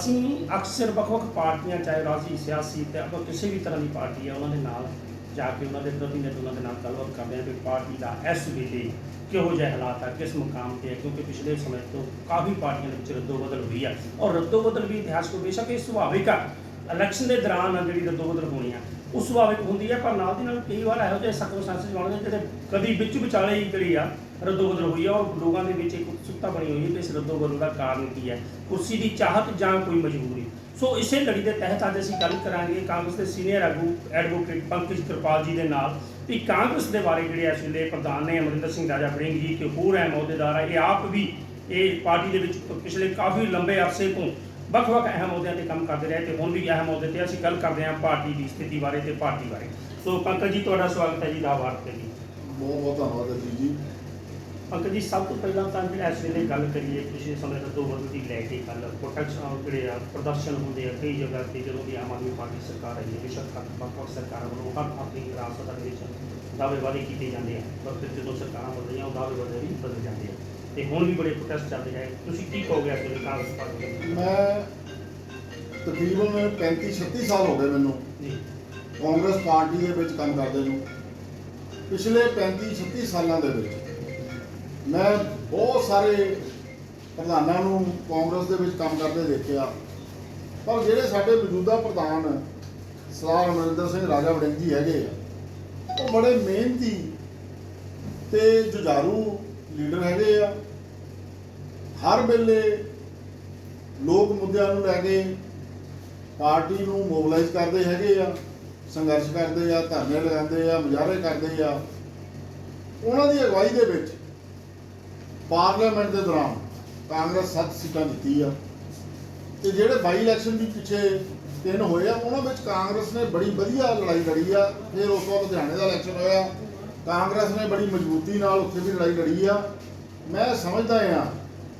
ਅਸੀਂ ਅਕਸਰ ਵੱਖ-ਵੱਖ ਪਾਰਟੀਆਂ, ਚਾਹੇ ਰਾਜੀ ਸਿਆਸੀ ਤੇ ਆਪਾਂ ਕਿਸੇ ਵੀ ਤਰ੍ਹਾਂ ਦੀ ਪਾਰਟੀ ਹੈ ਉਹਨਾਂ ਦੇ ਨਾਲ ਜਾ ਕੇ ਉਹਨਾਂ ਦੇ ਪ੍ਰਤੀਨਿਧ ਉਹਨਾਂ ਦੇ ਨਾਲ ਗੱਲਬਾਤ ਕਰਦੇ ਹਾਂ ਕਿ ਪਾਰਟੀ ਦਾ ਇਸ ਵੇਲੇ ਕਿਹੋ ਜਿਹੇ ਹਾਲਾਤ ਆ, ਕਿਸ ਮੁਕਾਮ ਤੇ ਹੈ ਕਿਉਂਕਿ ਪਿਛਲੇ ਸਮੇਂ ਤੋਂ ਕਾਫੀ ਪਾਰਟੀਆਂ ਦੇ ਵਿੱਚ ਰੱਦੋ ਬਦਲ ਹੋਈ ਆ ਔਰ ਰੱਦੋ ਬਦਲ ਵੀ ਇਤਿਹਾਸ ਕੋ ਬੇਸ਼ੱਕ ਇਹ ਸੁਭਾਵਿਕ ਆ ਇਲੈਕਸ਼ਨ ਦੇ ਦੌਰਾਨ ਜਿਹੜੀ ਰੱਦੋ ਬਦਲ ਹੋਣੀ ਆ, ਉਹ ਸੁਭਾਵਿਕ ਹੁੰਦੀ ਹੈ ਪਰ ਨਾਲ ਦੀ ਨਾਲ ਕਈ ਵਾਰ ਇਹੋ ਜਿਹੇ ਸਰਕਮਸਟੈਂਸਸ ਬਣਦੇ ਜਿਹੜੇ ਕਦੀ ਵਿੱਚ ਵਿਚਾਲੇ ਹੀ ਜਿਹੜੀ ਆ ਰੱਦੋ ਬਦਲ ਹੋਈ ਹੈ ਔਰ ਲੋਕਾਂ ਦੇ ਵਿੱਚ ਇੱਕ ਉਤਸੁਕਤਾ ਬਣੀ ਹੋਈ ਹੈ ਕਿ ਇਸ ਰੱਦੋ ਬਦਲ ਦਾ ਕਾਰਨ ਕੀ ਹੈ, ਕੁਰਸੀ ਦੀ ਚਾਹਤ ਜਾਂ ਕੋਈ ਮਜਬੂਰੀ। ਸੋ ਇਸੇ ਲੜੀ ਦੇ ਤਹਿਤ ਅੱਜ ਅਸੀਂ ਗੱਲ ਕਰਾਂਗੇ ਕਾਂਗਰਸ ਦੇ ਸੀਨੀਅਰ ਆਗੂ ਐਡਵੋਕੇਟ ਪੰਕਜ ਕਿਰਪਾਲ ਜੀ ਦੇ ਨਾਲ ਵੀ ਕਾਂਗਰਸ ਦੇ ਬਾਰੇ ਜਿਹੜੇ ਇਸ ਵੇਲੇ ਪ੍ਰਧਾਨ ਨੇ ਅਮਰਿੰਦਰ ਸਿੰਘ ਰਾਜਾ ਵੜਿੰਗ ਜੀ ਤੇ ਹੋਰ ਹੈ ਅਹੁਦੇਦਾਰ ਹੈ ਇਹ ਆਪ ਵੀ ਇਹ ਪਾਰਟੀ ਦੇ ਵਿੱਚ ਪਿਛਲੇ ਕਾਫੀ ਲੰਬੇ ਅਰਸੇ ਤੋਂ ਵੱਖ-ਵੱਖ ਅਹਿਮ ਅਹੁਦਿਆਂ ਤੇ ਕੰਮ ਕਰਦੇ ਰਹੇ ਤੇ ਹੁਣ ਵੀ ਅਹਿਮ ਅਹੁਦੇ ਤੇ ਅਸੀਂ ਗੱਲ ਕਰਦੇ ਹਾਂ ਪਾਰਟੀ ਦੀ ਸਥਿਤੀ ਬਾਰੇ ਤੇ ਪਾਰਟੀ ਬਾਰੇ। ਸੋ ਪੰਕਜ ਜੀ, ਤੁਹਾਡਾ ਸਵਾਗਤ ਹੈ ਜੀ, ਦਾ ਵਾਰ ਜੀ। ਬਹੁਤ ਬਹੁਤ ਧੰਨਵਾਦ ਜੀ ਜੀ। ਪੰਕਜ ਜੀ ਸਭ ਤੋਂ ਪਹਿਲਾਂ ਤਾਂ ਇਸ ਵੇਲੇ ਗੱਲ ਕਰੀਏ ਪਿਛਲੇ ਸਮੇਂ ਤੋਂ ਦੋ ਵਰਗ ਦੀ ਲੈ ਕੇ ਕੱਲ ਪ੍ਰੋਟੈਕਸ਼ਨ ਜਿਹੜੇ ਆ ਪ੍ਰਦਰਸ਼ਨ ਹੁੰਦੇ ਆ ਕਈ ਜਗ੍ਹਾ ਤੇ ਜਦੋਂ ਦੀ ਆਮ ਆਦਮੀ ਪਾਰਟੀ ਸਰਕਾਰ ਆਈ ਹੈ ਬੇਸ਼ੱਕ ਵੱਖ-ਵੱਖ ਸਰਕਾਰਾਂ ਵੱਲੋਂ ਹਰ ਆਪਣੀ ਰਾਸਤਾ ਦੇ ਵਿੱਚ ਦਾਅਵੇ ਵਾਅਦੇ ਕੀਤੇ ਜਾਂਦੇ ਆ ਪਰ ਫਿਰ ਜਦੋਂ ਸਰਕਾਰਾਂ ਬਦਲੀਆਂ ਉਹ ਦਾਅਵੇ ਵਾਅਦੇ ਵੀ ਬਦਲ ਜਾਂਦੇ ਆ। ਤੇ ਹੁਣ ਵੀ ਬੜੇ ਪ੍ਰੋਟੈਸਟ ਚੱਲਦੇ ਆ ਤੁਸੀਂ ਕੀ ਕਹੋਗੇ ਇਸ ਵੇਲੇ ਕਾਂਗਰਸ ਪਾਰਟੀ ਦੇ? ਮੈਂ ਤਕਰੀਬਨ 35 36 ਸਾਲ ਹੋ ਗਏ ਮੈਨੂੰ ਜੀ। ਕਾਂਗਰਸ ਪਾਰਟੀ ਦੇ ਵਿੱਚ ਕੰਮ ਕਰਦੇ ਨੂੰ। ਪਿਛਲੇ 35 36 ਸਾਲਾਂ ਦੇ ਵਿੱਚ ਮੈਂ ਬਹੁਤ ਸਾਰੇ ਪ੍ਰਧਾਨਾਂ ਨੂੰ ਕਾਂਗਰਸ ਦੇ ਵਿੱਚ ਕੰਮ ਕਰਦੇ ਦੇਖਿਆ। ਪਰ ਜਿਹੜੇ ਸਾਡੇ ਮੌਜੂਦਾ ਪ੍ਰਧਾਨ ਸਰਦਾਰ ਅਮਰਿੰਦਰ ਸਿੰਘ ਰਾਜਾ ਵੜਿੰਗ ਜੀ ਹੈਗੇ ਆ, ਉਹ ਬੜੇ ਮਿਹਨਤੀ ਤੇ ਜੁਝਾਰੂ ਲੀਡਰ ਹੈਗੇ ਆ। ਹਰ ਵੇਲੇ ਲੋਕ ਮੁੱਦਿਆਂ ਨੂੰ ਲੈ ਕੇ ਪਾਰਟੀ ਨੂੰ ਮੋਬਿਲਾਈਜ਼ ਕਰਦੇ ਹੈਗੇ ਆ, ਸੰਘਰਸ਼ ਕਰਦੇ ਆ, ਧਰਨੇ ਲਗਾਉਂਦੇ ਆ, ਮੁਜ਼ਾਹਰੇ ਕਰਦੇ ਆ। ਉਹਨਾਂ ਦੀ ਅਗਵਾਈ ਦੇ ਵਿੱਚ ਪਾਰਲੀਮੈਂਟ ਦੇ ਦੌਰਾਨ ਕਾਂਗਰਸ 7 ਸੀਟਾਂ ਜਿੱਤੀ ਆ। ਤੇ ਜਿਹੜੇ ਬਾਈ ਇਲੈਕਸ਼ਨ ਵੀ ਪਿੱਛੇ ਤਿੰਨ ਹੋਏ ਆ, ਉਹਨਾਂ ਵਿੱਚ ਕਾਂਗਰਸ ਨੇ ਬੜੀ ਵਧੀਆ ਲੜਾਈ ਲੜੀ ਆ। ਫਿਰ ਉਸ ਤੋਂ ਬਾਅਦ ਲੁਧਿਆਣੇ ਦਾ ਇਲੈਕਸ਼ਨ ਹੋਇਆ। ਕਾਂਗਰਸ ਨੇ ਬੜੀ ਮਜ਼ਬੂਤੀ ਨਾਲ ਉੱਥੇ ਵੀ ਲੜਾਈ ਲੜੀ ਆ। ਮੈਂ ਸਮਝਦਾ ਆ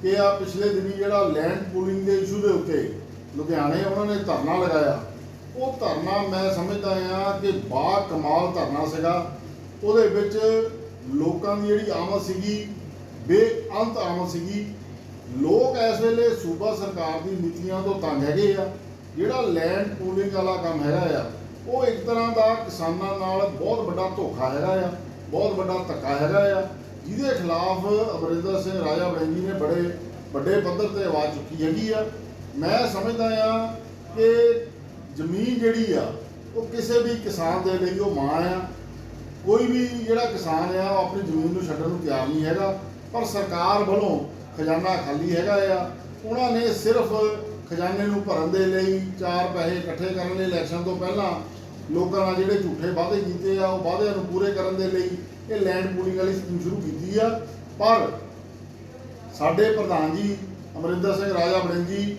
ਕਿ ਆ ਪਿਛਲੇ ਦਿਨੀ ਜਿਹੜਾ ਲੈਂਡ ਪੂਲਿੰਗ ਦੇ ਇਸ਼ੂ ਦੇ ਉੱਤੇ ਲੁਧਿਆਣੇ ਉਹਨਾਂ ਨੇ ਧਰਨਾ ਲਗਾਇਆ। ਉਹ ਧਰਨਾ ਮੈਂ ਸਮਝਦਾ ਆ ਕਿ ਬਾ ਕਮਾਲ ਧਰਨਾ ਸੀਗਾ। ਉਹਦੇ ਵਿੱਚ ਲੋਕਾਂ ਦੀ ਜਿਹੜੀ ਆਮਦ ਸੀਗੀ ਬੇਅੰਤ ਆਮਦ ਸੀਗੀ। ਲੋਕ ਇਸ ਵੇਲੇ ਸੂਬਾ ਸਰਕਾਰ ਦੀ ਨੀਤੀਆਂ ਤੋਂ ਤੰਗ ਹੈਗੇ ਆ। ਜਿਹੜਾ ਲੈਂਡ ਪੂਲਿੰਗ ਵਾਲਾ ਕੰਮ ਹੈਗਾ ਆ, ਉਹ ਇੱਕ ਤਰ੍ਹਾਂ ਦਾ ਕਿਸਾਨਾਂ ਨਾਲ ਬਹੁਤ ਵੱਡਾ ਧੋਖਾ ਹੈਗਾ ਆ, ਬਹੁਤ ਵੱਡਾ ਧੱਕਾ ਹੈਗਾ ਆ। ਜਿਹਦੇ ਖਿਲਾਫ ਅਮਰਿੰਦਰ ਸਿੰਘ ਰਾਜਾ ਵੜਿੰਗੀ ਨੇ ਬੜੇ ਵੱਡੇ ਪੱਧਰ ਤੇ ਆਵਾਜ਼ ਚੁੱਕੀ ਹੈਗੀ ਆ। ਮੈਂ ਸਮਝਦਾ ਆ ਕਿ ਜ਼ਮੀਨ ਜਿਹੜੀ ਆ, ਉਹ ਕਿਸੇ ਵੀ ਕਿਸਾਨ ਦੇ ਲਈ ਉਹ ਮਾਂ ਆ। ਕੋਈ ਵੀ ਜਿਹੜਾ ਕਿਸਾਨ ਆ, ਉਹ ਆਪਣੀ ਜ਼ਮੀਨ ਨੂੰ ਛੱਡਣ ਨੂੰ ਤਿਆਰ ਨਹੀਂ ਹੈਗਾ। ਪਰ ਸਰਕਾਰ ਵੱਲੋਂ ਖਜ਼ਾਨਾ ਖਾਲੀ ਹੈਗਾ ਆ। ਉਹਨਾਂ ਨੇ ਸਿਰਫ ਖਜ਼ਾਨੇ ਨੂੰ ਭਰਨ ਦੇ ਲਈ ਚਾਰ ਪੈਸੇ ਇਕੱਠੇ ਕਰਨ ਲਈ ਇਲੈਕਸ਼ਨ ਤੋਂ ਪਹਿਲਾਂ ਲੋਕਾਂ ਨਾਲ ਜਿਹੜੇ ਝੂਠੇ ਵਾਅਦੇ ਕੀਤੇ ਆ, ਉਹ ਵਾਅਦਿਆਂ ਨੂੰ ਪੂਰੇ ਕਰਨ ਦੇ ਲਈ ਇਹ ਲੈਂਡ ਪੂਲਿੰਗ ਵਾਲੀ ਸਕੀਮ ਸ਼ੁਰੂ ਕੀਤੀ ਆ। ਪਰ ਸਾਡੇ ਪ੍ਰਧਾਨ ਜੀ ਅਮਰਿੰਦਰ ਸਿੰਘ, ਰਾਜਾ ਵੜਿੰਗ ਜੀ,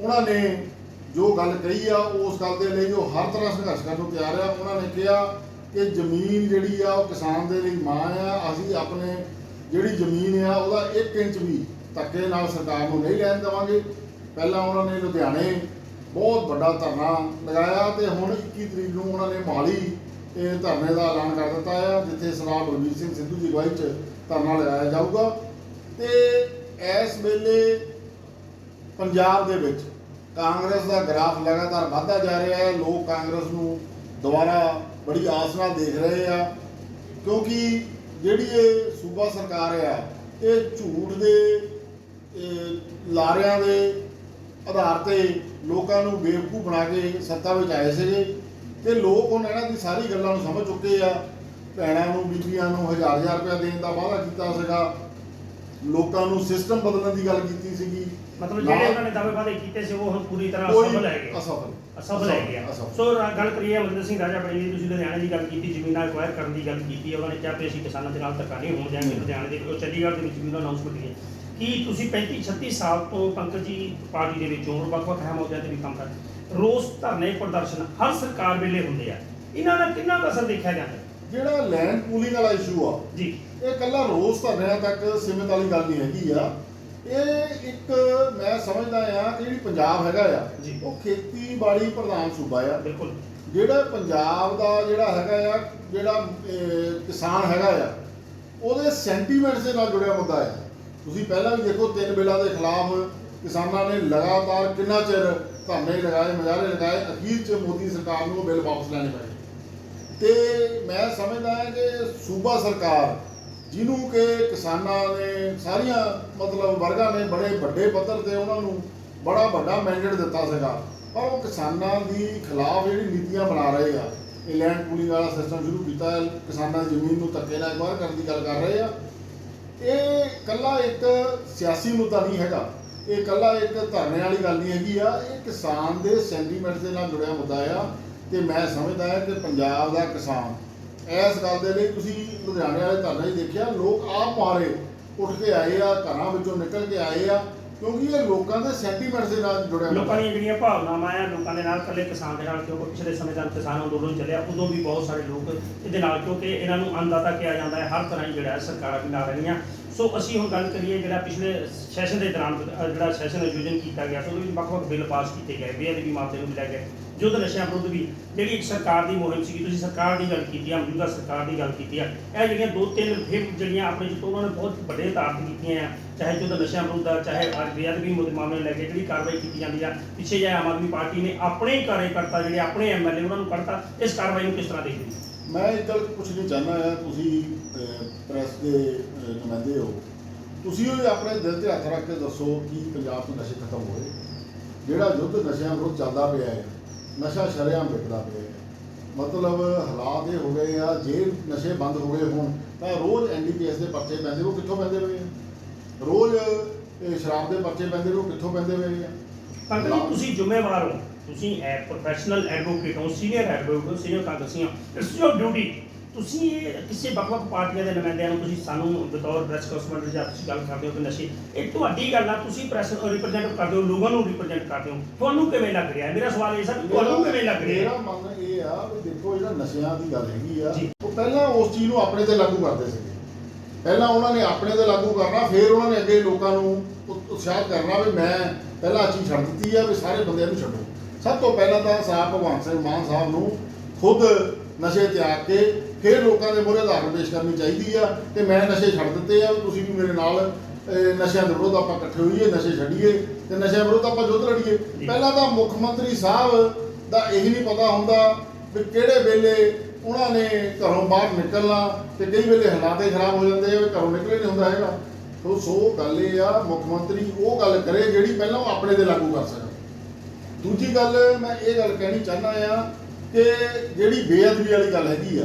ਉਹਨਾਂ ਨੇ ਜੋ ਗੱਲ ਕਹੀ ਆ, ਉਸ ਗੱਲ ਦੇ ਲਈ ਉਹ ਹਰ ਤਰ੍ਹਾਂ ਸੰਘਰਸ਼ ਕਰਨ ਨੂੰ ਤਿਆਰ ਆ। ਉਹਨਾਂ ਨੇ ਕਿਹਾ ਕਿ ਜ਼ਮੀਨ ਜਿਹੜੀ ਆ, ਉਹ ਕਿਸਾਨ ਦੇ ਲਈ ਮਾਂ ਆ। ਅਸੀਂ ਆਪਣੇ ਜਿਹੜੀ ਜ਼ਮੀਨ ਆ, ਉਹਦਾ 1 ਇੰਚ ਵੀ ਧੱਕੇ ਨਾਲ ਸਰਕਾਰ ਨੂੰ ਨਹੀਂ ਲੈਣ ਦੇਵਾਂਗੇ। ਪਹਿਲਾਂ ਉਹਨਾਂ ਨੇ ਲੁਧਿਆਣੇ ਬਹੁਤ ਵੱਡਾ ਧਰਨਾ ਲਗਾਇਆ ਤੇ ਹੁਣ 21 ਤਰੀਕ ਨੂੰ ਉਹਨਾਂ ਨੇ ਮੋਹਾਲੀ ਇਹ ਧਰਨੇ ਦਾ ਐਲਾਨ ਕਰ ਦਿੱਤਾ ਹੈ ਜਿੱਥੇ ਸਰਦਾਰ ਬਲਵੀਰ ਸਿੰਘ ਸਿੱਧੂ ਦੀ ਅਗਵਾਈ 'ਚ ਧਰਨਾ ਲਗਾਇਆ ਜਾਊਗਾ। ਤੇ ਇਸ ਵੇਲੇ ਪੰਜਾਬ ਦੇ ਵਿੱਚ ਕਾਂਗਰਸ ਦਾ ਗ੍ਰਾਫ ਲਗਾਤਾਰ ਵਧਦਾ ਜਾ ਰਿਹਾ ਹੈ। ਲੋਕ ਕਾਂਗਰਸ ਨੂੰ ਦੁਬਾਰਾ ਬੜੀ ਆਸ ਨਾਲ ਦੇਖ ਰਹੇ ਆ, ਕਿਉਂਕਿ ਜਿਹੜੀ ਇਹ ਸੂਬਾ ਸਰਕਾਰ ਆ ਇਹ ਝੂਠ ਦੇ ਲਾਰਿਆਂ ਦੇ ਆਧਾਰ ਤੇ ਲੋਕਾਂ ਨੂੰ ਬੇਵਕੂਫ ਬਣਾ ਕੇ ਸੱਤਾ ਵਿੱਚ ਆਏ ਸੀਗੇ ਤੇ ਲੋਕ ਹੁਣ ਇਹਨਾਂ ਦੀ ਸਾਰੀ ਗੱਲਾਂ ਨੂੰ ਸਮਝ ਚੁੱਕੇ ਆ। ਭੈਣਾਂ ਨੂੰ ਬੀਬੀਆਂ ਨੂੰ ਹਜ਼ਾਰ ਹਜ਼ਾਰ ਰੁਪਏ ਦੇਣ ਦਾ ਵਾਅਦਾ ਕੀਤਾ ਸੀਗਾ। ਲੋਕਾਂ ਨੂੰ ਸਿਸਟਮ ਬਦਲਣ ਦੀ ਗੱਲ ਕੀਤੀ ਸੀਗੀ। ਮਤਲਬ ਜਿਹੜੇ ਉਹਨਾਂ ਨੇ ਦਾਅਵੇ ਵਾਅਦੇ ਕੀਤੇ ਸੀ ਉਹ ਹੁਣ ਪੂਰੀ ਤਰ੍ਹਾਂ ਅਸਫਲ ਹੈਗੇ ਅਸਫਲ ਅਸਫਲ ਹੈਗੇ ਆ ਅਸਫਲ। ਸੋ ਰਾ- ਗੱਲ ਕਰੀਏ ਅਮਰਿੰਦਰ ਸਿੰਘ ਰਾਜਾ ਬੜੀ ਦੀ ਤੁਸੀਂ ਲੁਧਿਆਣੇ ਦੀ ਗੱਲ ਕੀਤੀ ਜ਼ਮੀਨਾਂ ਐਕਵਾਇਰ ਕਰਨ ਦੀ ਗੱਲ ਕੀਤੀ ਉਹਨਾਂ ਨੇ ਕਿਹਾ ਵੀ ਅਸੀਂ ਕਿਸਾਨਾਂ ਦੇ ਨਾਲ ਧੱਕਾ ਨਹੀਂ ਹੋਣ ਦਿਆਂਗੇ ਲੁਧਿਆਣੇ ਦੇ ਉਹ ਚੰਡੀਗੜ੍ਹ ਦੇ ਵਿੱਚ ਵੀ ਉਹਨਾਂ ਅਨਾਉਂਸਮੈਂਟ ਕੀਤੀ ਹੈ। ਕੀ ਤੁਸੀਂ 35 36 ਸਾਲ ਤੋਂ ਪੰਕਜ ਜੀ ਪਾਰਟੀ ਦੇ ਵਿੱਚ ਹੋ ਵੱਖ-ਵੱਖ ਅਹਿਮ ਅਹੁਦਿਆਂ ਤੇ ਵੀ ਕੰਮ ਕਰ ਰੋਸ ਧਰਨੇ ਪ੍ਰਦਰਸ਼ਨ ਹਰ ਸਰਕਾਰ ਵੇਲੇ ਹੁੰਦੇ ਆ ਇਹਨਾਂ ਦਾ ਕਿੰਨਾ ਕੁ ਅਸਰ ਦੇਖਿਆ ਜਾਂਦਾ ਹੈ? ਜਿਹੜਾ ਲੈਂਡ ਪੂਲਿੰਗ ਵਾਲਾ ਇਸ਼ੂ ਆ ਜੀ ਇਹ ਕੱਲਾ ਰੋਜ਼ ਧਰਨਿਆਂ ਤੱਕ ਸੀਮਿਤ ਵਾਲੀ ਗੱਲ ਨਹੀਂ ਹੈਗੀ ਆ ਇਹ ਇੱਕ ਮੈਂ ਸਮਝਦਾ ਆ ਕਿ ਜਿਹੜੀ ਪੰਜਾਬ ਹੈਗਾ ਆ। ਜੀ। ਉਹ ਖੇਤੀਬਾੜੀ ਪ੍ਰਧਾਨ ਸੂਬਾ ਆ। ਬਿਲਕੁਲ। ਜਿਹੜਾ ਪੰਜਾਬ ਦਾ ਜਿਹੜਾ ਹੈਗਾ ਆ ਜਿਹੜਾ ਅਹ, ਕਿਸਾਨ ਹੈਗਾ ਆ ਉਹਦੇ ਸੈਂਟੀਮੈਂਟਸ ਦੇ ਨਾਲ ਜੁੜਿਆ ਮੁੱਦਾ ਆ। ਤੁਸੀਂ ਪਹਿਲਾਂ ਵੀ ਦੇਖੋ ਤਿੰਨ ਬਿੱਲਾਂ ਦੇ ਖਿਲਾਫ ਕਿਸਾਨਾਂ ਨੇ ਲਗਾਤਾਰ ਕਿੰਨਾ ਚਿਰ ਧਰਨੇ ਲਗਾਏ ਮੁਜ਼ਾਹਰੇ ਲਗਾਏ ਅਖੀਰ 'ਚ ਮੋਦੀ ਸਰਕਾਰ ਨੂੰ ਉਹ ਬਿੱਲ ਵਾਪਸ ਲੈਣੇ ਪਏ। ਤੇ ਮੈਂ ਸਮਝਦਾ ਹਾਂ ਕਿ ਸੂਬਾ ਸਰਕਾਰ ਜਿਹਨੂੰ ਕਿ ਕਿਸਾਨਾਂ ਨੇ ਸਾਰੀਆਂ, ਮਤਲਬ ਵਰਗਾਂ ਨੇ ਬੜੇ ਵੱਡੇ ਪੱਧਰ ਤੇ ਉਹਨਾਂ ਨੂੰ ਬੜਾ ਵੱਡਾ ਮੈਂਡੇਟ ਦਿੱਤਾ ਸੀਗਾ। ਪਰ ਉਹ ਕਿਸਾਨਾਂ ਦੀ ਖਿਲਾਫ ਜਿਹੜੀ ਨੀਤੀਆਂ ਬਣਾ ਰਹੇ ਆ, ਇਹ ਲੈਂਡ ਪੂਲਿੰਗ ਵਾਲਾ ਸਿਸਟਮ ਸ਼ੁਰੂ ਕੀਤਾ, ਕਿਸਾਨਾਂ ਦੀ ਜ਼ਮੀਨ ਨੂੰ ਧੱਕੇ ਨਾਲ ਅਗਵਾਹ ਕਰਨ ਦੀ ਗੱਲ ਕਰ ਰਹੇ ਆ। ਇਹ ਕੱਲਾ ਇੱਕ ਸਿਆਸੀ ਮੁੱਦਾ ਨਹੀਂ ਹੈਗਾ। ਇਹ ਕੱਲਾ ਇੱਕ ਧਰਨੇ ਵਾਲੀ ਗੱਲ ਨਹੀਂ ਹੈਗੀ ਆ। ਇਹ ਕਿਸਾਨ ਦੇ ਸੈਂਟੀਮੈਂਟ ਦੇ ਨਾਲ ਜੁੜਿਆ ਮੁੱਦਾ ਆ। ਤੇ ਮੈਂ ਸਮਝਦਾ ਹਾਂ ਕਿ ਪੰਜਾਬ ਦਾ ਕਿਸਾਨ ਇਸ ਗੱਲ ਦੇ ਲਈ ਤੁਸੀਂ ਲੁਧਿਆਣੇ ਵਾਲੇ ਧਰਨੇ 'ਚ ਦੇਖਿਆ, ਲੋਕ ਆਪ ਮਾਰੇ। ਉੱਠ ਕੇ ਆਏ ਆ, ਘਰਾਂ ਵਿੱਚੋਂ ਨਿਕਲ ਕੇ ਆਏ ਆ, ਕਿਉਂਕਿ ਇਹ ਲੋਕਾਂ ਦੇ ਸੈਂਟੀਮੈਂਟ ਦੇ ਨਾਲ ਜੁੜਿਆ ਲੋਕਾਂ ਦੀਆਂ ਜਿਹੜੀਆਂ ਭਾਵਨਾਵਾਂ ਆ, ਲੋਕਾਂ ਦੇ ਨਾਲ ਇਕੱਲੇ ਕਿਸਾਨ ਦੇ ਨਾਲ, ਕਿਉਂਕਿ ਪਿਛਲੇ ਸਮੇਂ ਦਾ ਕਿਸਾਨ ਅੰਦੋਲਨ ਚੱਲਿਆ, ਉਦੋਂ ਵੀ ਬਹੁਤ ਸਾਰੇ ਲੋਕ ਇਹਦੇ ਨਾਲ, ਕਿਉਂਕਿ ਇਹਨਾਂ ਨੂੰ ਅੰਨਦਾਤਾ ਕਿਹਾ ਜਾਂਦਾ ਹੈ, ਹਰ ਤਰ੍ਹਾਂ ਹੀ ਜਿਹੜਾ ਹੈ ਸਰਕਾਰਾਂ ਵੀ ਨਾਲ ਰਹੀਆਂ ਸੋ ਅਸੀਂ ਹੁਣ ਗੱਲ ਕਰੀਏ ਜਿਹੜਾ ਪਿਛਲੇ ਸੈਸ਼ਨ ਦੇ ਦੌਰਾਨ ਜਿਹੜਾ ਸੈਸ਼ਨ ਆਯੋਜਨ ਕੀਤਾ ਗਿਆ ਸੋ ਉਹਦੇ ਵਿੱਚ ਵੱਖ-ਵੱਖ ਬਿੱਲ ਪਾਸ ਕੀਤੇ ਗਏ, ਬੇਅਦਬੀ ਮਾਮਲੇ ਨੂੰ ਲੈ ਕੇ। ਯੁੱਧ ਨਸ਼ਿਆਂ ਵਿਰੁੱਧ ਵੀ। ਜਿਹੜੀ ਇੱਕ ਸਰਕਾਰ ਦੀ ਮੁਹਿੰਮ ਸੀ ਤੁਸੀਂ ਸਰਕਾਰ ਦੀ ਗੱਲ ਕੀਤੀ ਆ ਮੌਜੂਦਾ ਸਰਕਾਰ ਦੀ ਗੱਲ ਕੀਤੀ ਆ, ਇਹ ਜਿਹੜੀਆਂ ਦੋ ਤਿੰਨ ਫਿਰ ਜਿਹੜੀਆਂ ਆਪਣੇ ਜਿੱਤੋਂ ਉਹਨਾਂ ਨੇ ਬਹੁਤ ਵੱਡੇ ਤਾਰਤ ਕੀਤੀਆਂ ਆ, ਚਾਹੇ ਯੁੱਧ ਨਸ਼ਿਆਂ ਵਿਰੁੱਧ ਆ, ਚਾਹੇ ਅੱਜ ਬੇਅਦਬੀ ਮੁੱਦੇ ਮਾਮਲੇ ਲੈ ਕੇ ਜਿਹੜੀ ਕਾਰਵਾਈ ਕੀਤੀ ਜਾਂਦੀ ਆ, ਪਿੱਛੇ ਜੇ ਆਮ ਆਦਮੀ ਪਾਰਟੀ ਨੇ ਆਪਣੇ ਹੀ ਕਾਰਜਕਰਤਾ ਜਿਹੜੇ ਆਪਣੇ ਐਮਐਲਏ ਉਹਨਾਂ ਨੂੰ ਕੱਢਤਾ, ਇਸ ਕਾਰਵਾਈ ਨੂੰ ਕਿਸ ਤਰ੍ਹਾਂ ਦੇਖਦੇ ਹੋ? ਮੈਂ ਇੱਕ ਗੱਲ ਪੁੱਛਣੀ ਚਾਹੁੰਦਾ ਆ ਤੁਸੀਂ ਪ੍ਰੈਸ ਦੇ ਨੁਮਾਇੰਦੇ ਹੋ। ਤੁਸੀਂ ਉਹ ਆਪਣੇ ਦਿਲ ਤੇ ਹੱਥ ਰੱਖ ਕੇ ਦੱਸੋ ਕਿ ਪੰਜਾਬ ਤੋਂ ਨਸ਼ੇ ਖਤਮ ਹੋਏ। ਜਿਹੜਾ ਯੁੱਧ ਨਸ਼ਿਆਂ ਵਿਰੁੱਧ ਚੱਲਦਾ ਪਿਆ ਹੈ ਨਸ਼ਾ ਸ਼ਰੇਆਮ ਵਿਕਦਾ ਪਿਆ ਹੈ। ਮਤਲਬ ਹਾਲਾਤ ਇਹ ਹੋ ਗਏ ਆ, ਜੇ ਨਸ਼ੇ ਬੰਦ ਹੋ ਗਏ ਹੋਣ, ਤਾਂ ਰੋਜ਼ ਐਨਡੀਪੀਐਸ ਦੇ ਪਰਚੇ ਪੈਂਦੇ ਉਹ ਕਿੱਥੋਂ ਪੈਂਦੇ ਹੋਏ ਆ? ਰੋਜ਼ ਇਹ ਸ਼ਰਾਬ ਦੇ ਪਰਚੇ ਪੈਂਦੇ ਉਹ ਕਿੱਥੋਂ ਪੈਂਦੇ ਹੋਏ ਆ? ਪਰ ਕਦੀ ਤੁਸੀਂ ਜ਼ਿੰਮੇਵਾਰ ਹੋ। ਤੁਸੀਂ ਐ ਪ੍ਰੋਫੈਸ਼ਨਲ ਐਡਵੋਕੇਟ ਹੋ ਸੀਨੀਅਰ ਐਡਵੋਕੇਟ ਹੋ ਸੀਨੀਅਰ ਕਾਂਗਰਸੀ ਇਟਸ ਯੋਰ ਡਿਊਟੀ ਤੁਸੀਂ ਇਹ ਕਿਸੇ ਵੱਖ-ਵੱਖ ਪਾਰਟੀਆਂ ਦੇ ਨੁਮਾਇੰਦਿਆਂ ਨੂੰ ਤੁਸੀਂ ਸਾਨੂੰ ਬਤੌਰ ਪ੍ਰੈਸ ਕਾਨਫਰੰਸ ਜਾਂ ਤੁਸੀਂ ਗੱਲ ਕਰਦੇ ਹੋ ਕਿ ਨਸ਼ੇ ਇਹ ਤੁਹਾਡੀ ਗੱਲ ਆ ਤੁਸੀਂ ਪ੍ਰੈਸ ਰਿਪਰੈਜ਼ੈਂਟ ਕਰਦੇ ਹੋ ਲੋਕਾਂ ਨੂੰ ਰਿਪਰੈਜ਼ੈਂਟ ਕਰਦੇ ਹੋ ਤੁਹਾਨੂੰ ਕਿਵੇਂ ਲੱਗ ਰਿਹਾ? ਮੇਰਾ ਸਵਾਲ ਇਹ ਸਰ ਤੁਹਾਨੂੰ ਕਿਵੇਂ ਲੱਗ ਰਿਹਾ ਮੇਰਾ? ਮੰਨਣਾ ਇਹ ਆ ਵੀ ਦੇਖੋ ਜਿਹੜਾ ਨਸ਼ਿਆਂ ਦੀ ਗੱਲ ਹੈਗੀ ਆ। ਉਹ ਪਹਿਲਾਂ ਉਸ ਚੀਜ਼ ਨੂੰ ਆਪਣੇ ਤੇ ਲਾਗੂ ਕਰਦੇ ਸੀਗੇ ਪਹਿਲਾਂ ਉਹਨਾਂ ਨੇ ਆਪਣੇ ਤੇ ਲਾਗੂ ਕਰਨਾ ਫਿਰ ਉਹਨਾਂ ਨੇ ਅੱਗੇ ਲੋਕਾਂ ਨੂੰ ਉਤ- ਉਤਸ਼ਾਹਿਤ ਕਰਨਾ ਵੀ ਮੈਂ ਪਹਿਲਾਂ ਆਹ ਚੀਜ਼ ਛੱਡ ਦਿੱਤੀ ਆ ਵੀ ਸਾਰੇ ਬੰਦਿਆਂ ਨੂੰ ਛੱਡੋ ਸਭ ਤੋਂ ਪਹਿਲਾਂ ਤਾਂ ਸਾਹਿਬ ਭਗਵੰਤ ਸਿੰਘ ਮਾਨ ਸਾਹਿਬ ਨੂੰ ਖੁਦ ਨਸ਼ੇ ਤਿਆਗ ਕੇ ਫਿਰ ਲੋਕਾਂ ਦੇ ਮੂਹਰੇ ਆਧਾਰ ਪੇਸ਼ ਕਰਨੀ ਚਾਹੀਦੀ ਆ ਕਿ ਮੈਂ ਨਸ਼ੇ ਛੱਡ ਦਿੱਤੇ ਆ, ਤੁਸੀਂ ਵੀ ਮੇਰੇ ਨਾਲ ਨਸ਼ਿਆਂ ਦੇ ਵਿਰੁੱਧ ਆਪਾਂ ਇਕੱਠੇ ਹੋਈਏ, ਨਸ਼ੇ ਛੱਡੀਏ ਤੇ ਨਸ਼ਿਆਂ ਵਿਰੁੱਧ ਆਪਾਂ ਯੁੱਧ ਲੜੀਏ। ਪਹਿਲਾਂ ਤਾਂ ਮੁੱਖ ਮੰਤਰੀ ਸਾਹਿਬ ਦਾ ਇਹ ਨਹੀਂ ਪਤਾ ਹੁੰਦਾ ਵੀ ਕਿਹੜੇ ਵੇਲੇ ਉਹਨਾਂ ਨੇ ਘਰੋਂ ਬਾਹਰ ਨਿਕਲਣਾ ਤੇ ਕਈ ਵੇਲੇ ਹਾਲਾਤ ਖਰਾਬ ਹੋ ਜਾਂਦੇ ਆ ਵੀ ਘਰੋਂ ਨਿਕਲੇ ਨਹੀਂ ਹੁੰਦਾ ਹੈਗਾ। ਸੋ ਸੋ ਗੱਲ ਇਹ ਆ, ਮੁੱਖ ਮੰਤਰੀ ਉਹ ਗੱਲ ਕਰੇ ਜਿਹੜੀ ਪਹਿਲਾਂ ਉਹ ਆਪਣੇ ਤੇ ਲਾਗੂ ਕਰ ਸਕੇ ਦੂਜੀ ਗੱਲ ਮੈਂ ਇਹ ਗੱਲ ਕਹਿਣੀ ਚਾਹੁੰਦਾ ਆ ਕਿ ਜਿਹੜੀ ਬੇਅਦਬੀ ਵਾਲੀ ਗੱਲ ਹੈਗੀ ਆ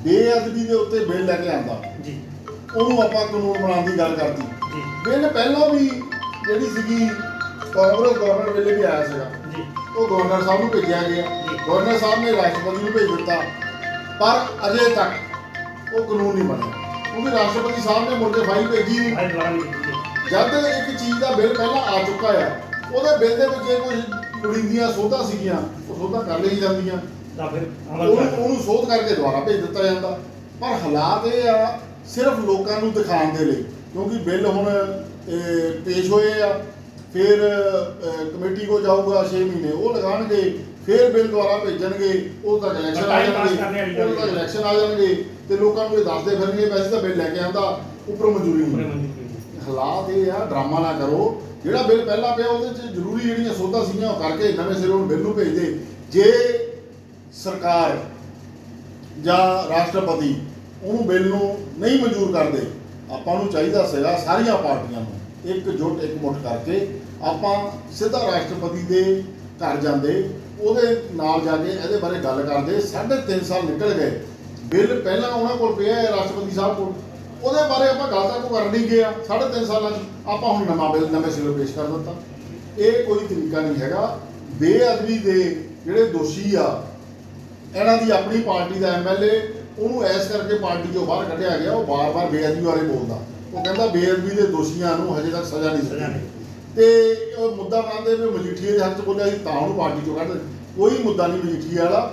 ਬੇਅਦਬੀ ਦੇ ਉੱਤੇ ਬਿੱਲ ਲੈ ਕੇ ਆਂਦਾ ਜੀ। ਉਹਨੂੰ ਆਪਾਂ ਕਾਨੂੰਨ ਬਣਾਉਣ ਦੀ ਗੱਲ ਕਰਦੀ ਜੀ। ਬਿੱਲ ਪਹਿਲਾਂ ਵੀ ਜਿਹੜੀ ਸੀਗੀ ਕਾਂਗਰਸ ਗਵਰਨਮੈਂਟ ਵੇਲੇ ਵੀ ਆਇਆ ਸੀਗਾ। ਜੀ। ਉਹ ਗਵਰਨਰ ਸਾਹਿਬ ਨੂੰ ਭੇਜਿਆ ਗਿਆ। ਗਵਰਨਰ ਸਾਹਿਬ ਨੇ ਰਾਸ਼ਟਰਪਤੀ ਨੂੰ ਭੇਜ ਦਿੱਤਾ। ਪਰ ਅਜੇ ਤੱਕ ਉਹ ਕਾਨੂੰਨ ਨਹੀਂ ਬਣਿਆ। ਕਿਉਂਕਿ ਰਾਸ਼ਟਰਪਤੀ ਸਾਹਿਬ ਨੇ ਮੁੜ ਕੇ ਫਾਈਲ ਭੇਜੀ। ਜਦ ਇੱਕ ਚੀਜ਼ ਦਾ ਬਿੱਲ ਪਹਿਲਾਂ ਆ ਚੁੱਕਾ ਆ ਉਹਦੇ ਬਿੱਲ ਦੇ ਵਿੱਚ ਜੇ ਕੋਈ ਲੋੜੀਂਦੀਆਂ ਸੋਧਾਂ ਸੀਗੀਆਂ ਉਹ ਸੋਧਾਂ ਕਰ ਲਈ ਜਾਂਦੀਆਂ। ਤਾਂ ਫਿਰ ਅਮਲ ਉਹਨੂੰ ਕਰ। ਉਹਨੂੰ ਸੋਧ ਕਰਕੇ ਦੁਬਾਰਾ ਭੇਜ ਦਿੱਤਾ ਜਾਂਦਾ। ਪਰ ਹਾਲਾਤ ਇਹ ਆ ਸਿਰਫ ਲੋਕਾਂ ਨੂੰ ਦਿਖਾਉਣ ਦੇ ਲਈ। ਕਿਉਂਕਿ ਬਿੱਲ ਹੁਣ ਇਹ, ਪੇਸ਼ ਹੋਏ ਆ ਫਿਰ ਕਮੇਟੀ ਕੋ ਜਾਊਗਾ 6 ਮਹੀਨੇ। ਉਹ ਲਗਾਣਗੇ ਫਿਰ ਬਿੱਲ ਦੁਬਾਰਾ ਭੇਜਣਗੇ ਉਹ ਤੱਕ ਇਲੈਕਸ਼ਨ ਆ ਜਾਣਗੇ। ਉਹ ਤੱਕ ਇਲੈਕਸ਼ਨ ਆ ਜਾਣਗੇ ਤੇ ਲੋਕਾਂ ਨੂੰ ਇਹ ਦੱਸਦੇ ਫਿਰਨਗੇ ਵੈਸੇ ਤਾਂ ਬਿੱਲ ਲੈ ਕੇ ਆਂਦਾ ਉੱਪਰੋਂ ਮਨਜ਼ੂਰੀ ਕੀਤੀ ਹਾਲਾਤ ਇਹ ਆ ਡਰਾਮਾ ਨਾ ਕਰੋ। ਜਿਹੜਾ ਬਿੱਲ ਪਹਿਲਾਂ ਪਿਆ ਉਹਦੇ 'ਚ ਜ਼ਰੂਰੀ ਜਿਹੜੀਆਂ ਸੋਧਾਂ ਸੀਗੀਆਂ ਉਹ ਕਰਕੇ ਨਵੇਂ ਸਿਰੇ ਉਹਨੂੰ ਬਿੱਲ ਨੂੰ ਭੇਜ ਦੇ। ਜੇ ਸਰਕਾਰ ਜਾਂ ਰਾਸ਼ਟਰਪਤੀ ਉਹਨੂੰ ਬਿੱਲ ਨੂੰ ਨਹੀਂ ਮਨਜ਼ੂਰ ਕਰਦੇ, ਆਪਾਂ ਨੂੰ ਚਾਹੀਦਾ ਸੀਗਾ ਸਾਰੀਆਂ ਪਾਰਟੀਆਂ ਨੂੰ ਇੱਕ ਜੁੱਟ, ਇੱਕ ਮੁੱਠ ਕਰਕੇ ਆਪਾਂ ਸਿੱਧਾ ਰਾਸ਼ਟਰਪਤੀ ਦੇ ਘਰ ਜਾਂਦੇ, ਉਹਦੇ ਨਾਲ ਜਾ ਕੇ ਇਹਦੇ ਬਾਰੇ ਗੱਲ ਕਰਦੇ, ਸਾਢੇ ਤਿੰਨ ਸਾਲ ਨਿਕਲ ਗਏ, ਬਿੱਲ ਪਹਿਲਾਂ ਉਹਨਾਂ ਕੋਲ ਪਿਆ ਹੈ ਰਾਸ਼ਟਰਪਤੀ ਸਾਹਿਬ ਕੋਲ, ਉਹਦੇ ਬਾਰੇ ਆਪਾਂ ਗੱਲ ਤਾਂ ਤੱਕ ਕਰ ਨਹੀਂ ਗਿਆ ਸਾਢੇ ਤਿੰਨ ਸਾਲਾਂ 'ਚ ਆਪਾਂ ਹੁਣ ਨਵਾਂ ਬਿੱਲ, ਨਵੇਂ ਸਿਰੇ ਪੇਸ਼ ਕਰ ਦਿੱਤਾ। ਇਹ ਕੋਈ ਤਰੀਕਾ ਨਹੀਂ ਹੈਗਾ, ਬੇਅਦਬੀ ਦੇ ਜਿਹੜੇ ਦੋਸ਼ੀ ਆ ਇਹਨਾਂ ਦੀ ਆਪਣੀ ਪਾਰਟੀ ਦਾ ਐਮਐਲਏ ਉਹਨੂੰ ਐਸ ਕਰਕੇ ਪਾਰਟੀ ਚੋਂ ਬਾਹਰ ਕੱਢਿਆ ਗਿਆ ਉਹ ਬਾਰ-ਬਾਰ ਬੇਅਦਬੀ ਬਾਰੇ ਬੋਲਦਾ। ਉਹ ਕਹਿੰਦਾ ਬੇਅਦਬੀ ਦੇ ਦੋਸ਼ੀਆਂ ਨੂੰ ਹਜੇ ਤੱਕ ਸਜ਼ਾ ਨਹੀਂ ਸਜ਼ਾ ਨਹੀਂ ਦਿੱਤੀ। ਤੇ ਉਹ ਮੁੱਦਾ ਬਣਾਉਂਦੇ ਵੀ ਮਜੀਠੀਏ ਦੇ ਹੱਥ 'ਚ ਬੋਲਿਆ ਸੀ ਤਾਂ ਉਹਨੂੰ ਪਾਰਟੀ ਚੋਂ ਕੱਢ। ਕੋਈ ਮੁੱਦਾ ਨਹੀਂ ਮਜੀਠੀਏ ਵਾਲਾ।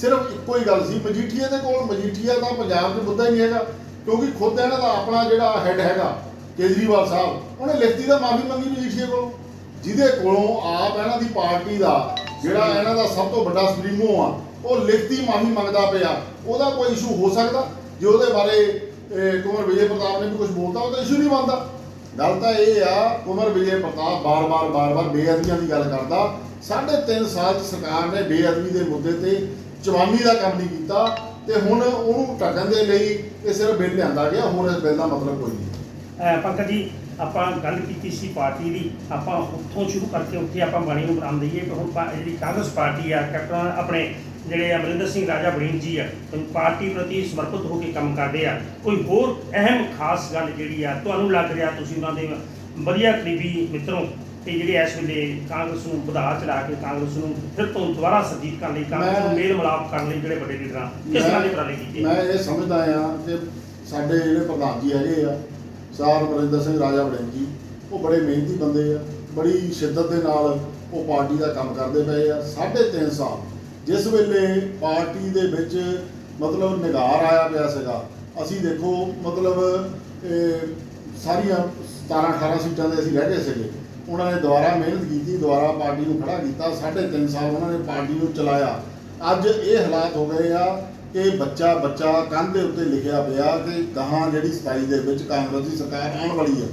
ਸਿਰਫ ਇੱਕੋ ਹੀ ਗੱਲ ਸੀ ਮਜੀਠੀਏ ਦੇ ਕੋਲ ਮਜੀਠੀਆ ਦਾ ਪੰਜਾਬ 'ਚ ਮੁੱਦਾ ਹੀ ਨਹੀਂ ਹੈਗਾ। ਕਿਉਂਕਿ ਖੁਦ ਇਹਨਾਂ ਦਾ ਆਪਣਾ ਜਿਹੜਾ ਹੈੱਡ ਹੈਗਾ ਕੇਜਰੀਵਾਲ ਸਾਹਿਬ ਉਹਨੇ ਲਿਖਤੀ ਦਾ ਮਾਫੀ ਮੰਗੀ ਮਜੀਠੀਏ ਕੋਲੋਂ। ਜਿਹਦੇ ਕੋਲੋਂ ਆਪ ਇਹਨਾਂ ਦੀ ਪਾਰਟੀ ਦਾ ਜਿਹੜਾ ਇਹਨਾਂ ਦਾ ਸਭ ਤੋਂ ਵੱਡਾ ਸੁਪਰੀਮੋ ਆ ਉਹ ਲਿਖਤੀ ਮਾਫੀ ਮੰਗਦਾ ਪਿਆ। ਉਹਦਾ ਕੋਈ ਇਸ਼ੂ ਹੋ ਸਕਦਾ? ਜੇ ਉਹਦੇ ਬਾਰੇ ਅਹ, ਕੁੰਵਰ ਵਿਜੇ ਪ੍ਰਤਾਪ ਨੇ ਵੀ ਕੁਝ ਬੋਲਤਾ ਉਹਦਾ ਇਸ਼ੂ ਨਹੀਂ ਬਣਦਾ। ਗੱਲ ਤਾਂ ਇਹ ਆ ਕੁਮਰ ਵਿਜੇ ਪ੍ਰਤਾਪ ਬਾਰ-ਬਾਰ ਬਾਰ-ਬਾਰ ਬੇਅਦਬੀਆਂ ਦੀ ਗੱਲ ਕਰਦਾ। ਸਾਢੇ ਤਿੰਨ ਸਾਲ ਚ ਸਰਕਾਰ ਨੇ ਬੇਅਦਬੀ ਦੇ ਮੁੱਦੇ ਤੇ ਚਵਾਨੀ ਦਾ ਕੰਮ ਨਹੀਂ ਕੀਤਾ ਤੇ ਹੁਣ ਉਹਨੂੰ ਢੱਕਣ ਦੇ ਲਈ ਇਹ ਸਿਰਫ ਬਿੱਲ ਲਿਆਂਦਾ ਗਿਆ ਹੋਰ ਇਸ ਬਿੱਲ ਦਾ ਮਤਲਬ ਕੋਈ ਨਹੀਂ। ਪੰਕਜ ਜੀ ਆਪਾਂ ਗੱਲ ਕੀਤੀ ਸੀ ਪਾਰਟੀ ਦੀ ਆਪਾਂ ਉੱਥੋਂ ਸ਼ੁਰੂ ਕਰਕੇ ਉੱਥੇ ਆਪਾਂ ਬਾਣੀ ਨੂੰ ਬਰਾਮ ਦਈਏ ਹੁਣ ਜਿਹੜੀ ਕਾਂਗਰਸ ਪਾਰਟੀ ਆ ਕੈਪਟਨ ਆਪਣੇ ਜਿਹੜੇ ਅਮਰਿੰਦਰ ਸਿੰਘ ਰਾਜਾ ਵੜਿੰਗ ਜੀ ਆ ਪਾਰਟੀ ਪ੍ਰਤੀ ਸਮਰਪਿਤ ਹੋ ਕੇ ਕੰਮ ਕਰਦੇ ਆ। ਕੋਈ ਹੋਰ ਅਹਿਮ ਖਾਸ ਗੱਲ ਜਿਹੜੀ ਆ ਤੁਹਾਨੂੰ ਲੱਗ ਰਿਹਾ ਤੁਸੀਂ ਉਹਨਾਂ ਦੇ ਵਧੀਆ ਕਰੀਬੀ ਮਿੱਤਰੋਂ ਤੇ ਜਿਹੜੇ ਇਸ ਵੇਲੇ ਕਾਂਗਰਸ ਨੂੰ ਵਧਾ ਚੜਾ ਕੇ ਕਾਂਗਰਸ ਨੂੰ ਫਿਰ ਤੋਂ ਦੁਬਾਰਾ ਸਰਜੀਤ ਕਰਨ ਲਈ ਕਾਂਗਰਸ ਨੂੰ ਮੇਲ ਮਿਲਾਪ ਕਰਨ ਲਈ ਜਿਹੜੇ ਵੱਡੇ ਲੀਡਰਾਂ ਕਿਸ ਤਰ੍ਹਾਂ ਦੇ ਉਪਰਾਲੇ ਕੀਤੇ? ਮੈਂ ਇਹ ਸਮਝਦਾ ਆ ਕਿ ਸਾਡੇ ਜਿਹੜੇ ਪ੍ਰਧਾਨ ਜੀ ਹੈਗੇ ਆ ਸਾਰ ਅਮਰਿੰਦਰ ਸਿੰਘ ਰਾਜਾ ਵੜਿੰਗ ਜੀ ਉਹ ਬੜੇ ਮਿਹਨਤੀ ਬੰਦੇ ਆ ਬੜੀ ਸ਼ਿੱਦਤ ਦੇ ਨਾਲ ਉਹ ਪਾਰਟੀ ਦਾ ਕੰਮ ਕਰਦੇ ਪਏ ਆ। ਸਾਢੇ ਤਿੰਨ ਸਾਲ ਜਿਸ ਵੇਲੇ ਪਾਰਟੀ ਦੇ ਵਿੱਚ ਮਤਲਬ ਨਿਗਾਰ ਆਇਆ ਪਿਆ ਸੀਗਾ, ਅਸੀਂ ਦੇਖੋ ਮਤਲਬ ਇਹ ਸਾਰੀਆਂ 17 18 ਸੀਟਾਂ ਦੇ ਅਸੀਂ ਰਹਿ ਗਏ ਸੀਗੇ। ਉਹਨਾਂ ਨੇ ਦੁਬਾਰਾ ਮਿਹਨਤ ਕੀਤੀ, ਦੁਬਾਰਾ ਪਾਰਟੀ ਨੂੰ ਖੜਾ ਕੀਤਾ, ਸਾਢੇ ਤਿੰਨ ਸਾਲ ਉਹਨਾਂ ਨੇ ਪਾਰਟੀ ਨੂੰ ਚਲਾਇਆ। ਅੱਜ ਇਹ ਹਾਲਾਤ ਹੋ ਗਏ ਆ ਕਿ ਬੱਚਾ ਬੱਚਾ ਕੰਧ ਦੇ ਉੱਤੇ ਲਿਖਿਆ ਪਿਆ ਕਿ ਗਾਹਾਂ ਜਿਹੜੀ 27 ਦੇ ਵਿੱਚ ਕਾਂਗਰਸ ਦੀ ਸਰਕਾਰ ਆਉਣ ਵਾਲੀ ਹੈ।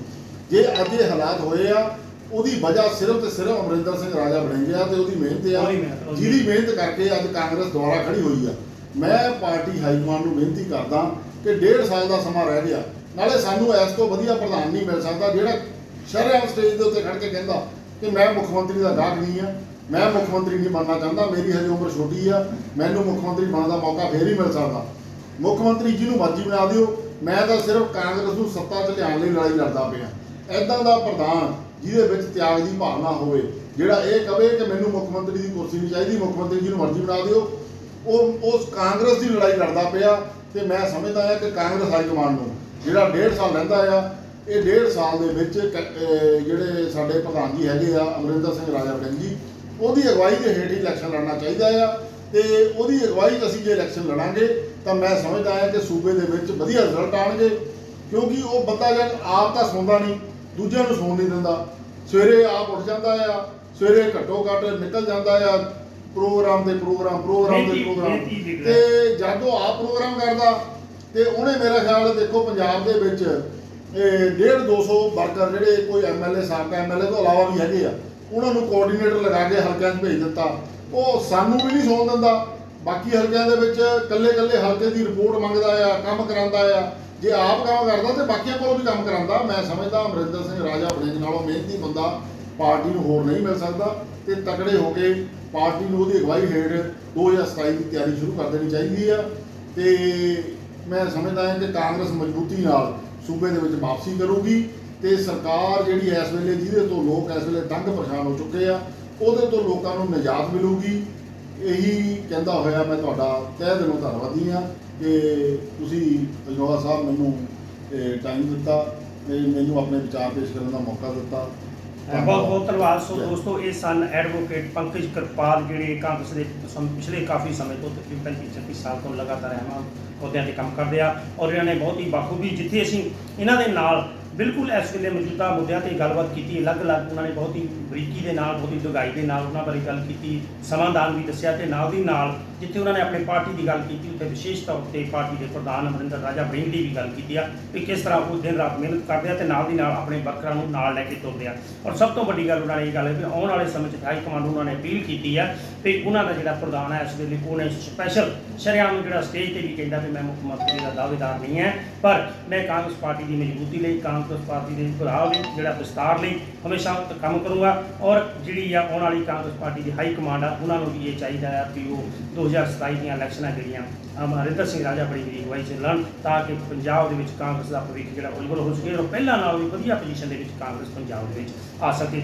ਜੇ ਅੱਜ ਇਹ ਹਾਲਾਤ ਹੋਏ ਆ ਉਹਦੀ ਵਜ੍ਹਾ ਸਿਰਫ ਤੇ ਸਿਰਫ ਅਮਰਿੰਦਰ ਸਿੰਘ ਰਾਜਾ ਬਣਿਆ ਤੇ ਉਹਦੀ ਮਿਹਨਤ ਆ। ਉਹਦੀ ਮਿਹਨਤ, ਉਹਦੀ ਜਿਹਦੀ ਮਿਹਨਤ। ਕਰਕੇ ਅੱਜ ਕਾਂਗਰਸ ਦੁਆਰਾ ਖੜੀ ਹੋਈ ਆ। ਮੈਂ ਪਾਰਟੀ ਹਾਈ ਕਮਾਂਡ ਨੂੰ ਬੇਨਤੀ ਕਰਦਾ ਕਿ ਡੇਢ ਸਾਲ ਦਾ ਸਮਾਂ ਰਹਿ ਗਿਆ। ਨਾਲੇ ਸਾਨੂੰ ਇਸ ਤੋਂ ਵਧੀਆ ਪ੍ਰਧਾਨ ਨਹੀਂ ਮਿਲ ਸਕਦਾ ਜਿਹੜਾ ਸ਼ਰੇਆਮ ਸਟੇਜ ਦੇ ਉੱਤੇ ਖੜ ਕੇ ਕਹਿੰਦਾ ਕਿ ਮੈਂ ਮੁੱਖ ਮੰਤਰੀ ਦਾ ਗਾਹਕ ਨਹੀਂ ਆ। ਮੈਂ ਮੁੱਖ ਮੰਤਰੀ ਨਹੀਂ ਬਣਨਾ ਚਾਹੁੰਦਾ ਮੇਰੀ ਹਜੇ ਉਮਰ ਛੋਟੀ ਆ। ਮੈਨੂੰ ਮੁੱਖ ਮੰਤਰੀ ਬਣਨ ਦਾ ਮੌਕਾ ਫੇਰ ਹੀ ਮਿਲ ਸਕਦਾ। ਮੁੱਖ ਮੰਤਰੀ ਜਿਹਨੂੰ ਮਰਜ਼ੀ ਬਣਾ ਦਿਓ। ਮੈਂ ਤਾਂ ਸਿਰਫ ਕਾਂਗਰਸ ਨੂੰ ਸੱਤਾ 'ਚ ਲਿਆਉਣ ਲਈ ਲੜਾਈ ਲੜਦਾ ਪਿਆ। ਐਦਾਂ ਦਾ ਪ੍ਰਧਾਨ ਜਿਹਦੇ ਵਿੱਚ ਤਿਆਗ ਦੀ ਭਾਵਨਾ ਹੋਵੇ, ਜਿਹੜਾ ਇਹ ਕਵੇ ਕਿ ਮੈਨੂੰ ਮੁੱਖ ਮੰਤਰੀ ਦੀ ਕੁਰਸੀ ਨਹੀਂ ਚਾਹੀਦੀ, ਮੁੱਖ ਮੰਤਰੀ ਜੀ ਨੂੰ ਮਰਜ਼ੀ ਬਣਾ ਦਿਓ। ਉਹ ਉਸ ਕਾਂਗਰਸ ਦੀ ਲੜਾਈ ਲੜਦਾ ਪਿਆ ਤੇ ਮੈਂ ਸਮਝਦਾ ਹਾਂ ਕਿ ਕਾਂਗਰਸ ਹਾਈ ਕਮਾਂਡ ਨੂੰ, ਜਿਹੜਾ ਡੇਢ ਸਾਲ ਰਹਿੰਦਾ ਆ, ਇਹ ਡੇਢ ਸਾਲ ਦੇ ਵਿੱਚ ਕ- ਜਿਹੜੇ ਸਾਡੇ ਪ੍ਰਧਾਨ ਜੀ ਹੈਗੇ ਆ, ਅਮਰਿੰਦਰ ਸਿੰਘ ਰਾਜਾ ਵੜਿੰਗ ਜੀ, ਉਹਦੀ ਅਗਵਾਈ ਦੇ ਹੇਠ ਹੀ ਇਲੈਕਸ਼ਨ ਲੜਨਾ ਚਾਹੀਦਾ ਆ ਤੇ ਉਹਦੀ ਅਗਵਾਈ 'ਚ ਅਸੀਂ ਜੇ ਇਲੈਕਸ਼ਨ ਲੜਾਂਗੇ, ਤਾਂ ਮੈਂ ਸਮਝਦਾ ਹਾਂ ਕਿ ਸੂਬੇ ਦੇ ਵਿੱਚ ਵਧੀਆ ਰਿਜ਼ਲਟ ਆਣਗੇ ਕਿਉਂਕਿ ਉਹ ਬੰਦਾ ਜਦ ਆਪ ਤਾਂ ਸੌਂਦਾ ਨਹੀਂ ਦੂਜਿਆਂ ਨੂੰ ਸੌਣ ਨਹੀਂ ਦਿੰਦਾ। ਸਵੇਰੇ ਆਪ ਉੱਠ ਜਾਂਦਾ ਆ ਸਵੇਰੇ ਘੱਟੋ ਘੱਟ ਨਿਕਲ ਜਾਂਦਾ ਆ। ਪ੍ਰੋਗਰਾਮ ਦੇ ਪ੍ਰੋਗਰਾਮ ਪ੍ਰੋਗਰਾਮ ਦੇ ਪ੍ਰੋਗਰਾਮ। ਤੇ ਜਦ ਉਹ ਆਪ ਪ੍ਰੋਗਰਾਮ ਕਰਦਾ ਤੇ ਉਹਨੇ ਮੇਰਾ ਖਿਆਲ ਦੇਖੋ ਪੰਜਾਬ ਦੇ ਵਿੱਚ ਇਹ 1.5 200 ਵਰਕਰ ਜਿਹੜੇ ਕੋਈ ਐਮਐਲਏ ਸਾਬਕਾ ਐਮਐਲਏ ਤੋਂ ਇਲਾਵਾ ਵੀ ਹੈਗੇ ਆ ਉਹਨਾਂ ਨੂੰ ਕੋਆਰਡੀਨੇਟਰ ਲਗਾ ਕੇ ਹਲਕਿਆਂ 'ਚ ਭੇਜ ਦਿੱਤਾ। ਉਹ ਸਾਨੂੰ ਵੀ ਨਹੀਂ ਸੌਣ ਦਿੰਦਾ। ਬਾਕੀ ਹਲਕਿਆਂ ਦੇ ਵਿੱਚ ਕੱਲੇ ਕੱਲੇ ਹਲਕੇ ਦੀ ਰਿਪੋਰਟ ਮੰਗਦਾ ਆ ਕੰਮ ਕਰਾਉਂਦਾ ਆ। ਜੇ ਆਪ ਕੰਮ ਕਰਦਾ ਤੇ ਬਾਕੀਆਂ ਕੋਲੋਂ ਵੀ ਕੰਮ ਕਰਾਉਂਦਾ, ਮੈਂ ਸਮਝਦਾ ਅਮਰਿੰਦਰ ਸਿੰਘ ਰਾਜਾ ਵੜਿੰਗ ਨਾਲੋਂ ਮਿਹਨਤੀ ਬੰਦਾ, ਪਾਰਟੀ ਨੂੰ ਹੋਰ ਨਹੀਂ ਮਿਲ ਸਕਦਾ ਤੇ ਤਕੜੇ ਹੋ ਕੇ ਪਾਰਟੀ ਨੂੰ ਉਹਦੀ ਅਗਵਾਈ ਹੇਠ 2027 ਦੀ ਤਿਆਰੀ ਸ਼ੁਰੂ ਕਰ ਦੇਣੀ ਚਾਹੀਦੀ ਆ। ਤੇ ਮੈਂ ਸਮਝਦਾ ਹਾਂ ਕਿ ਕਾਂਗਰਸ ਮਜ਼ਬੂਤੀ ਨਾਲ ਸੂਬੇ ਦੇ ਵਿੱਚ ਵਾਪਸੀ ਕਰੂਗੀ ਤੇ ਸਰਕਾਰ ਜਿਹੜੀ ਇਸ ਵੇਲੇ ਜਿਹਦੇ ਤੋਂ ਲੋਕ ਇਸ ਵੇਲੇ ਤੰਗ ਪਰੇਸ਼ਾਨ ਹੋ ਚੁੱਕੇ ਆ, ਉਹਦੇ ਤੋਂ ਲੋਕਾਂ ਨੂੰ ਨਿਜਾਤ ਮਿਲੂਗੀ। ਇਹੀ ਕਹਿੰਦਾ ਹੋਇਆ ਮੈਂ ਤੁਹਾਡਾ ਤਹਿ ਦਿਲੋਂ ਧੰਨਵਾਦੀ ਆ ਕਿ ਤੁਸੀਂ ਅਜਨੋਵਾ ਸਾਹਿਬ ਮੈਨੂੰ ਟਾਈਮ ਦਿੱਤਾ ਤੇ ਮੈਨੂੰ ਆਪਣੇ ਵਿਚਾਰ ਪੇਸ਼ ਕਰਨ ਦਾ ਮੌਕਾ ਦਿੱਤਾ। ਬਹੁਤ ਬਹੁਤ ਧੰਨਵਾਦ। ਸੋ। ਦੋਸਤੋ ਇਹ ਸਨ ਐਡਵੋਕੇਟ ਪੰਕਜ ਕਿਰਪਾਲ ਜਿਹੜੇ ਕਾਂਗਰਸ ਦੇ ਪਿਛਲੇ ਕਾਫੀ ਸਮੇਂ ਤੋਂ ਤਕਰੀਬਨ 35 36 ਸਾਲ ਤੋਂ ਲਗਾਤਾਰ ਅਹਿਮ ਅਹੁਦਿਆਂ ਤੇ ਕੰਮ ਕਰਦੇ ਆ ਔਰ ਇਹਨਾਂ ਨੇ ਬਹੁਤ ਹੀ ਬਾਖੂਬੀ ਜਿੱਥੇ ਅਸੀਂ ਇਹਨਾਂ ਦੇ ਨਾਲ ਬਿਲਕੁਲ ਇਸ ਵੇਲੇ ਮੌਜੂਦਾ ਮੁੱਦਿਆਂ ਤੇ ਗੱਲਬਾਤ ਕੀਤੀ ਅਲੱਗ-ਅਲੱਗ ਉਹਨਾਂ ਨੇ ਬਹੁਤ ਹੀ ਬਰੀਕੀ ਦੇ ਨਾਲ ਬਹੁਤ ਹੀ ਡੂੰਘਾਈ ਦੇ ਨਾਲ ਉਹਨਾਂ ਬਾਰੇ ਗੱਲ ਕੀਤੀ ਸਮਾਧਾਨ ਵੀ ਦੱਸਿਆ ਤੇ ਨਾਲ ਦੀ ਨਾਲ ਜਿੱਥੇ ਉਹਨਾਂ ਨੇ ਆਪਣੀ ਪਾਰਟੀ ਦੀ ਗੱਲ ਕੀਤੀ, ਉੱਥੇ ਵਿਸ਼ੇਸ਼ ਤੌਰ ਤੇ ਪਾਰਟੀ ਦੇ ਪ੍ਰਧਾਨ ਅਮਰਿੰਦਰ ਰਾਜਾ ਵੜਿੰਗ ਦੀ ਵੀ ਗੱਲ ਕੀਤੀ ਆ ਕਿ ਕਿਸ ਤਰ੍ਹਾਂ ਉਹ ਦਿਨ ਰਾਤ ਮਿਹਨਤ ਕਰਦੇ ਆ ਤੇ ਨਾਲ ਦੀ ਨਾਲ ਆਪਣੇ ਵਰਕਰਾਂ ਨੂੰ ਨਾਲ ਲੈ ਕੇ ਤੁਰਦੇ ਆ। ਔਰ ਸਭ ਤੋਂ ਵੱਡੀ ਗੱਲ ਉਹਨਾਂ ਨੇ ਇਹ ਗੱਲ ਹੈ ਵੀ ਆਉਣ ਵਾਲੇ ਸਮੇਂ 'ਚ ਹਾਈ ਕਮਾਂਡ ਉਹਨਾਂ ਨੇ ਅਪੀਲ ਕੀਤੀ ਆ ਕਿ ਉਹਨਾਂ ਦਾ ਜਿਹੜਾ ਪ੍ਰਧਾਨ ਹੈ ਇਸ ਵੇਲੇ ਉਹਨੇ ਸਪੈਸ਼ਲ ਸ਼ਰਿਆਮ ਜਿਹੜਾ ਸਟੇਜ ਤੇ ਵੀ ਕਹਿੰਦਾ ਵੀ ਮੈਂ ਮੁੱਖ ਮੰਤਰੀ ਦਾ ਦਾਅਵੇਦਾਰ ਨਹੀਂ ਹੈ ਪਰ ਮੈਂ ਕਾਂਗਰਸ ਪਾਰਟੀ ਦੀ ਮਜ਼ਬੂਤੀ ਲਈ, ਕਾਂਗਰਸ ਪਾਰਟੀ ਦੇ ਭਰਾ ਲਈ, ਜਿਹੜਾ ਵਿਸਤਾਰ ਲਈ ਹਮੇਸ਼ਾ ਕੰਮ ਕਰੂੰਗਾ ਔਰ ਜਿਹੜੀ ਆ ਆਉਣ ਵਾਲੀ ਕਾਂਗਰਸ ਪਾਰਟੀ ਦੀ ਹਾਈ ਕਮਾਂਡ ਆ, ਉਹਨਾਂ ਨੂੰ ਵੀ ਇਹ ਚਾਹੀਦਾ ਆ ਕਿ ਉਹ 2027 ਦੀਆਂ ਇਲੈਕਸ਼ਨਾਂ ਜਿਹੜੀਆਂ ਅਮਰਿੰਦਰ ਸਿੰਘ ਰਾਜਾ ਬੜੀ ਦੀ ਅਗਵਾਈ 'ਚ ਲੜਨ ਤਾਂ ਕਿ ਪੰਜਾਬ ਦੇ ਵਿੱਚ ਕਾਂਗਰਸ ਦਾ ਭਵਿੱਖ ਜਿਹੜਾ ਉਜਵਲ ਹੋ ਸਕੇ ਔਰ ਪਹਿਲਾਂ ਨਾਲੋਂ ਵੀ ਵਧੀਆ ਪੋਜੀਸ਼ਨ ਦੇ ਵਿੱਚ ਕਾਂਗਰਸ ਪੰਜਾਬ ਦੇ ਵਿੱਚ ਆ ਸਕੇ।